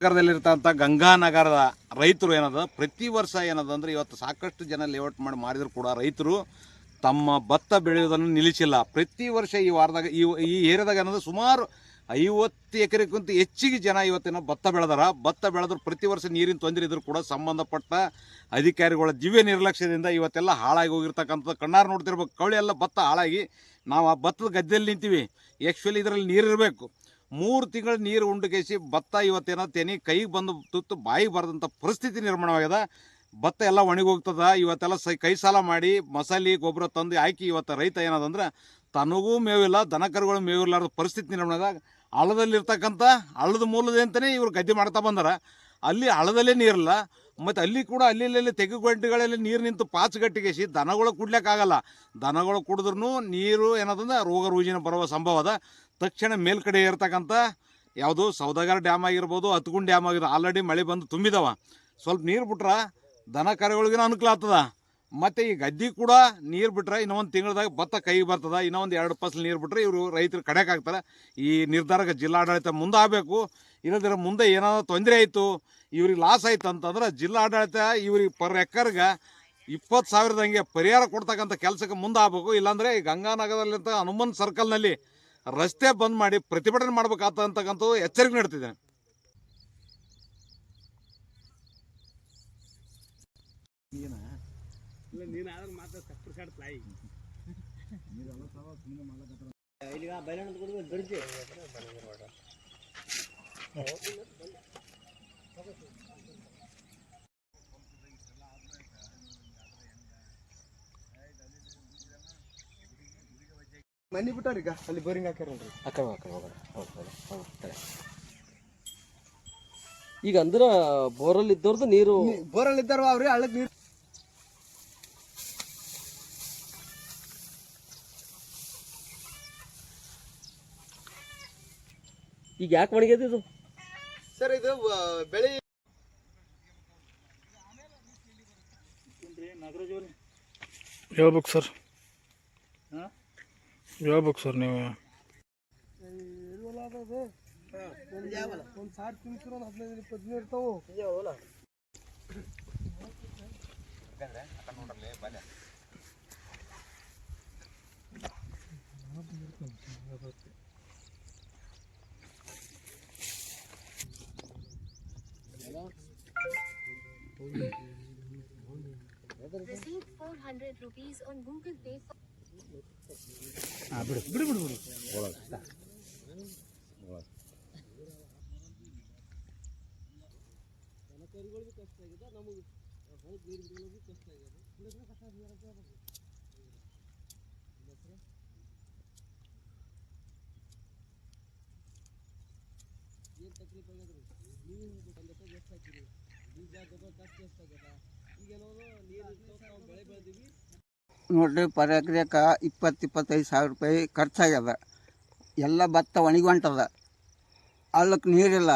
ನಗರದಲ್ಲಿರ್ತಂಥ ಗಂಗಾನಗರದ ರೈತರು ಏನದ, ಪ್ರತಿ ವರ್ಷ ಏನದ ಅಂದ್ರೆ ಇವತ್ತು ಸಾಕಷ್ಟು ಜನ ಲೇಔಟ್ ಮಾಡಿ ಮಾಡಿದ್ರು ಕೂಡ ರೈತರು, ತಮ್ಮ ಭತ್ತ ಬೆಳೆಯೋದನ್ನು ನಿಲ್ಲಿಸಿಲ್ಲ. ಪ್ರತಿ ವರ್ಷ ಈ ವಾರದಾಗ, ಈ ಈ ಏರಿಯಾದಾಗ ಏನಂದ್ರೆ ಸುಮಾರು ಐವತ್ತು ಎಕರೆಗಿಂತ ಹೆಚ್ಚಿಗೆ ಜನ ಇವತ್ತಿನ ಭತ್ತ ಬೆಳೆದಾರ. ಭತ್ತ ಬೆಳೆದ್ರು ಪ್ರತಿ ವರ್ಷ ನೀರಿನ ತೊಂದರೆ ಇದ್ರು ಕೂಡ ಸಂಬಂಧಪಟ್ಟ ಅಧಿಕಾರಿಗಳ ದಿವ್ಯ ನಿರ್ಲಕ್ಷ್ಯದಿಂದ ಇವತ್ತೆಲ್ಲ ಹಾಳಾಗಿ ಹೋಗಿರ್ತಕ್ಕಂಥದ್ದು ಕಣ್ಣಾರು ನೋಡ್ತಿರ್ಬೇಕು. ಕವಳಿ ಎಲ್ಲ ಭತ್ತ ಹಾಳಾಗಿ, ನಾವು ಆ ಭತ್ತದ ಗದ್ದೆಯಲ್ಲಿ ನಿಂತೀವಿ. ಆ್ಯಕ್ಚುಲಿ ಇದರಲ್ಲಿ ನೀರು ಇರಬೇಕು ಮೂರು ತಿಂಗಳು ನೀರು ಉಂಡು ಕೇಸಿ ಭತ್ತ ಇವತ್ತೇನೋ ತೆನಿ, ಕೈಗೆ ಬಂದು ತುತ್ತು ಬಾಯಿಗೆ ಬರದಂಥ ಪರಿಸ್ಥಿತಿ ನಿರ್ಮಾಣವಾಗ್ಯದ. ಭತ್ತ ಎಲ್ಲ ಒಣಗೋಗ್ತದ, ಇವತ್ತೆಲ್ಲ ಸೈ ಕೈ ಸಾಲ ಮಾಡಿ ಮಸಾಲೆ, ಗೊಬ್ಬರ ತಂದು ಹಾಕಿ ಇವತ್ತು ರೈತ ಏನದಂದ್ರೆ ತನಗೂ ಮೇವಿಲ್ಲ, ದನಕರುಗಳು ಮೇವಿಲ್ಲಾರ್ದ ಪರಿಸ್ಥಿತಿ ನಿರ್ಮಾಣದಾಗ ಹಳ್ಳದಲ್ಲಿರ್ತಕ್ಕಂಥ ಹಳ್ಳದ ಮೂಲದ ಅಂತಲೇ ಇವ್ರು ಗದ್ದೆ ಮಾಡ್ತಾ ಬಂದಾರ. ಅಲ್ಲಿ ಹಳ್ಳದಲ್ಲೇ ನೀರಿಲ್ಲ. ಮತ್ತು ಅಲ್ಲಿ ಕೂಡ ಅಲ್ಲಿ ತೆಗೆ ಗಂಟೆಗಳಲ್ಲಿ ನೀರು ನಿಂತು ಪಾಚುಗಟ್ಟಿಗೆಸಿ ದನಗಳು ಕುಡ್ಲಿಕ್ಕಾಗಲ್ಲ. ದನಗಳು ಕುಡಿದ್ರೂ ನೀರು ಏನದಂದ್ರೆ ರೋಗ ರುಜಿನ ಬರುವ ಸಂಭವ ಅದ. ತಕ್ಷಣ ಮೇಲ್ಕಡೆ ಇರ್ತಕ್ಕಂಥ ಯಾವುದು ಸೌದಾಗರ ಡ್ಯಾಮ್ ಆಗಿರ್ಬೋದು, ಹತ್ಗುಂಡ್ ಡ್ಯಾಮ್ ಆಗಿರ್ಬೋದು, ಆಲ್ರೆಡಿ ಮಳೆ ಬಂದು ತುಂಬಿದವ. ಸ್ವಲ್ಪ ನೀರು ಬಿಟ್ರೆ ದನ ಕರೆಗಳಿಗೂ ಅನುಕೂಲ ಆಗ್ತದ. ಮತ್ತು ಈ ಗದ್ದೆ ಕೂಡ ನೀರು ಬಿಟ್ರೆ ಇನ್ನೊಂದು ತಿಂಗಳದಾಗ ಭತ್ತ ಕೈಗೆ ಬರ್ತದ, ಇನ್ನೊಂದು ಎರಡು ಫಸಲು ನೀರು ಬಿಟ್ರೆ ಇವರು ರೈತರು ಕಡೆಗೆ ಈ ನಿರ್ಧಾರಕ್ಕೆ ಜಿಲ್ಲಾಡಳಿತ ಮುಂದೆ ಆಗಬೇಕು ಇಲ್ಲದಿರ ಮುಂದೆ ಏನಾದರೂ ತೊಂದರೆ ಆಯಿತು ಇವ್ರಿಗೆ ಲಾಸ್ ಆಯ್ತು ಅಂತಂದ್ರೆ ಜಿಲ್ಲಾಡಳಿತ ಇವ್ರಿಗೆ ಪರ್ ಎಕರ್ಗೆ ಇಪ್ಪತ್ತು ಸಾವಿರದಂಗೆ ಪರಿಹಾರ ಕೊಡ್ತಕ್ಕಂಥ ಕೆಲಸಕ್ಕೆ ಮುಂದೆ ಆಗಬೇಕು ಇಲ್ಲಾಂದರೆ ಈ ಗಂಗಾನಗರದಲ್ಲಿಂತ ಹನುಮನ್ ಸರ್ಕಲ್ನಲ್ಲಿ ರಸ್ತೆ ಬಂದ್ ಮಾಡಿ ಪ್ರತಿಭಟನೆ ಮಾಡ್ಬೇಕಾಗ್ತಕ್ಕಂಥದ್ದು ಎಚ್ಚರಿಕೆ ನೀಡ್ತಿದ್ದೇನೆ. ಮನಿ ಬಿಟ್ಟಾರ ಈಗ? ಅಲ್ಲಿ ಬೋರಿಂಗ್ ಹಾಕ್ಯಾರಲ್ರಿ ಅಕ್ಕ ಅಕ್ಕ ಹೌದು ಹೌದು ಹೌದು ಈಗ ಅಂದ್ರ ಬೋರಲ್ಲಿ ಇದ್ದವ್ರದ್ದು ನೀರು ಬೋರಲ್ಲಿ ಇದ್ದಾರ ಅವ್ರಿ ಹಳ್ಳಕ್ ನೀರು ಈಗ ಯಾಕೆ ಒಣಗ್ಯದ ಇದು? ಸರ್ ಇದು ಬೆಳೆ ಹೇಳ್ಬೇಕು ಸರ್. ಹೇಳ್ಬೇಕು ಸರ್ ನೀವು. ಒಂದು ಸಾವಿರ ತಿಂತಿರೋ ಒಂದು ಹದಿನೈದು ಇಪ್ಪತ್ತು ಇರ್ತಾವು. 400 rupees on Google Pay for ನೋಡ್ರಿ ಪರ್ ಎಕ್ರೆಕ ಇಪ್ಪತ್ತು ಇಪ್ಪತ್ತೈದು ಸಾವಿರ ರೂಪಾಯಿ ಖರ್ಚಾಗ್ಯದ. ಎಲ್ಲ ಭತ್ತ ಒಣಗೊಂಟದ ಅಲ್ಲಕ್ಕೆ ನೀರಿಲ್ಲ.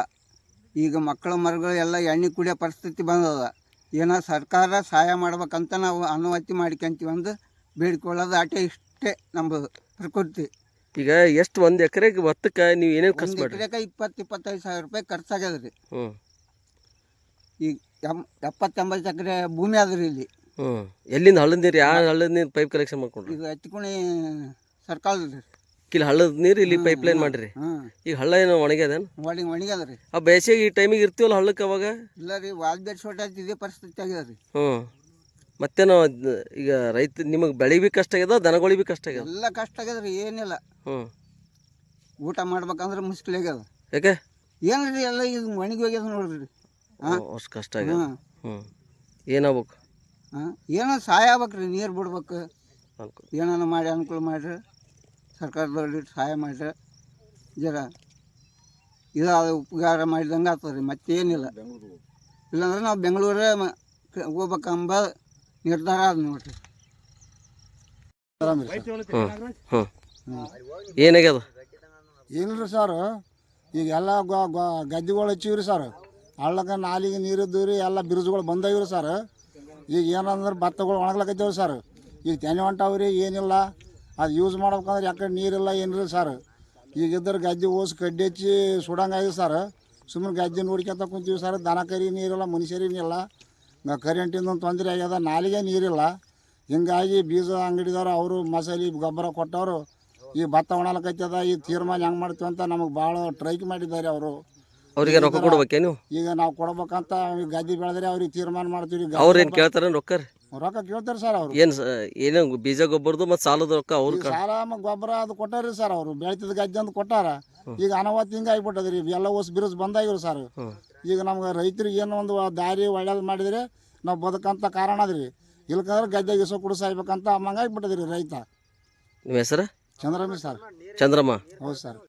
ಈಗ ಮಕ್ಕಳು ಮರಗಳು ಎಲ್ಲ ಎಣ್ಣೆ ಕುಡಿಯೋ ಪರಿಸ್ಥಿತಿ ಬಂದದ. ಏನೋ ಸರ್ಕಾರ ಸಹಾಯ ಮಾಡ್ಬೇಕಂತ ನಾವು ಅನುಮತಿ ಮಾಡ್ಕೊಂತೀವಿ ಅಂದು ಬೇಡ್ಕೊಳ್ಳೋದು ಆಟೆ ಇಷ್ಟೇ ನಮ್ಮದು ಪ್ರಕೃತಿ. ಈಗ ಎಷ್ಟು ಒಂದು ಎಕರೆಗೆ ಭತ್ತಕ್ಕೆ ನೀವು ಏನೇನು ಖರ್ಚು ಒಂದು ಎಕರೆಕ ಇಪ್ಪತ್ತು ಇಪ್ಪತ್ತೈದು ಸಾವಿರ ರೂಪಾಯಿ ಖರ್ಚಾಗ್ಯದ ರೀ ಹ್ಮ್. ಈಗ ಎಂ ಎಪ್ಪತ್ತೆಂಬತ್ತು ಎಕರೆ ಭೂಮಿ ಅದ ರೀ ಇಲ್ಲಿ. ಎಲ್ಲಿಂದ ಹಳ್ಳದ ನೀರು ಯಾವ ಹಳ್ಳದ ನೀರು ಪೈಪ್ ಕಲೆಕ್ಷನ್ ಮಾಡ್ಕೊಂಡ್ರಿ? ಇದು ಹಚ್ಕೊಣಿ ಸರ್ಕಲ್ ರೀ. ಇಲ್ಲಿ ಹಳ್ಳದ ನೀರು ಇಲ್ಲಿ ಪೈಪ್ ಲೈನ್ ಮಾಡಿರಿ. ಈಗ ಹಳ್ಳ ಏನೋ ಒಣಗ್ಯದೇನು ಒಣಗಿ ಒಣಗ್ಯದ ರೀ. ಆ ಬೇಸಿಗೆ ಈ ಟೈಮಿಗೆ ಇರ್ತೀವಲ್ಲ ಹಳ್ಳಕ್ಕೆ ಅವಾಗ? ಇಲ್ಲ ರೀ ವಾಲ್ಬೇಟ್ ಶೋಟ್ ಆಯ್ತು ಇದೇ ಪರಿಸ್ಥಿತಿ ಆಗ್ಯದ ರೀ. ಹ್ಞೂ ಮತ್ತೇನೋ ಅದ್- ಈಗ ರೈತ ನಿಮಗೆ ಬೆಳೆ ಬಿ ಕಷ್ಟ ಆಗ್ಯದ ದನಗಳಿಗೆ ಬಿ ಕಷ್ಟ ಆಗ್ಯದ? ಎಲ್ಲ ಕಷ್ಟ ಆಗ್ಯದ ರೀ ಏನಿಲ್ಲ. ಹ್ಞೂ ಊಟ ಮಾಡ್ಬೇಕಂದ್ರೆ ಮುಷ್ಕಿಲ್ ಆಗ್ಯದ. ಯಾಕೆ? ಏನ್ರಿ ಎಲ್ಲ ಈಗ ಒಣಗಿ ಹೋಗ್ಯದ ನೋಡ್ರಿ. ಹಾಂ ಅಷ್ಟು ಕಷ್ಟ ಆಗ್ಯದ. ಹಾಂ ಹ್ಞೂ ಏನಾಗ್ಬೇಕು ಏನೋ ಸಹಾಯ ಆಗ್ಬೇಕ್ರಿ ನೀರು ಬಿಡ್ಬೇಕು. ಅನ್ಕೊ ಮಾಡಿ ಅನುಕೂಲ ಮಾಡಿರಿ. ಸರ್ಕಾರದವ್ರು ಸಹಾಯ ಮಾಡಿರಿ. ಜರ ಇದಾದ ಉಪಕಾರ ಮಾಡಿದಂಗೆ ಆಗ್ತದೆ ರೀ ಮತ್ತೇನಿಲ್ಲ. ಇಲ್ಲಾಂದ್ರೆ ನಾವು ಬೆಂಗಳೂರೇ ಮ- ಕ- ಹೋಗ್ಬೇಕಂಬ ನಿರ್ಧಾರ ಅದು ನೋಡ್ರಿ. ಏನಾಗ್ಯದ? ಏನಿಲ್ಲ ಸರ್ ಈಗ ಎಲ್ಲ ಗದ್ದೆಗಳು ಹಚ್ಚಿವ್ರಿ ಸರ್. ಹಳ್ಳಕ್ಕೆ ನಾಲಿಗೆ ನೀರಿದ್ದು ರೀ ಎಲ್ಲ ಬಿರುಜುಗಳು ಬಂದಾವ್ರಿ ಸರ್. ಈಗ ಏನಂದ್ರೆ ಭತ್ತಗಳು ಒಣಗ್ಲಕತ್ತೇವ್ರಿ ಸರ್. ಈಗ ತೆನೆ ಹೊಂಟಾವ್ರಿ ಏನಿಲ್ಲ. ಅದು ಯೂಸ್ ಮಾಡ್ಬೇಕಂದ್ರೆ ಯಾಕಡೆ ನೀರಿಲ್ಲ, ಏನಿಲ್ಲ ಸರ್. ಈಗ ಇದ್ರ ಗದ್ದೆ ಓಸ್ ಕಡ್ಡಿ ಹಚ್ಚಿ ಸುಡಂಗಾಗಿದೆ ಸರ್. ಸುಮ್ಮನೆ ಗದ್ದೆ ನೋಡ್ಕೊಂತ ಕುಂತೀವಿ ಸರ್. ದನ ಕರಿ ನೀರಿಲ್ಲ ಮನುಷ್ಯರಿನಿಲ್ಲ ಕರೆಂಟಿಂದ ಒಂದು ತೊಂದರೆ ಆಗ್ಯದ, ನಾಲಿಗೆ ನೀರಿಲ್ಲ. ಹಿಂಗಾಗಿ ಬೀಜ ಅಂಗಡಿದವ್ರು ಅವರು ಮಸಾಲೆ, ಗೊಬ್ಬರ ಕೊಟ್ಟವರು ಈ ಭತ್ತ ಒಣಲಕ್ಕೈತದ ಈ ತೀರ್ಮಾನ ಹೆಂಗೆ ಮಾಡ್ತೀವಿ ಅಂತ ನಮಗೆ ಭಾಳ ಟ್ರೈಕ್ ಮಾಡಿದ್ದಾರೆ ಅವರು. ಅವ್ರಿಗೆ ರೊಕ್ಕ ಕೊಡ್ಬೇಕೇನು ನೀವು ಈಗ ನಾವು ಕೊಡ್ಬೇಕಂತ ಗದ್ದೆ ಬೆಳೆದ್ರೆ ಅವ್ರಿಗೆ ತೀರ್ಮಾನ ಮಾಡ್ತೀವಿ ಅವ್ರು ಏನು ಕೇಳ್ತಾರೆ ರೊಕ್ಕ ರೀ ರೊಕ್ಕ ಕೇಳ್ತಾರೆ ಸರ್ ಅವ್ರು. ಏನು ಏನೇ ಬೀಜ ಗೊಬ್ಬರದು ಮತ್ತು ಸಾಲದ ರೊಕ್ಕ ಅವ್ರು ಸಾಲ ಗೊಬ್ಬರ ಅದು ಕೊಟ್ಟಾರಿ ಸರ್ ಅವರು. ಬೆಳಿತದ ಗದ್ದೆ ಅಂತ ಕೊಟ್ಟಾರ. ಈಗ ಅನವತ್ತು ಹಿಂಗೆ ಆಗ್ಬಿಟ್ಟದ್ರಿ. ಎಲ್ಲ ಹೊಸ ಬಿರುಸು ಬಂದಾಗಿರು ಸರ್. ಈಗ ನಮ್ಗೆ ರೈತರಿಗೆ ಏನೋ ಒಂದು ದಾರಿ ಒಳ್ಳೇದು ಮಾಡಿದ್ರೆ ನಾವು ಬದುಕಂತ ಕಾರಣ ಅದ್ರಿ. ಇಲ್ಕಂದ್ರೆ ಗದ್ದೆ ಗಿಸೋ ಕುಡಿಸಾಯ್ಬೇಕಂತ ಸಾಯ್ಬೇಕಂತ ಹಂಗಾಗಿ ಬಿಟ್ಟದ್ರಿ ರೈತ. ನಿಮ್ಮ ಹೆಸರು? ಚಂದ್ರಮ್ಮ ಸರ್. ಚಂದ್ರಮ್ಮ. ಹೌದು ಸರ್.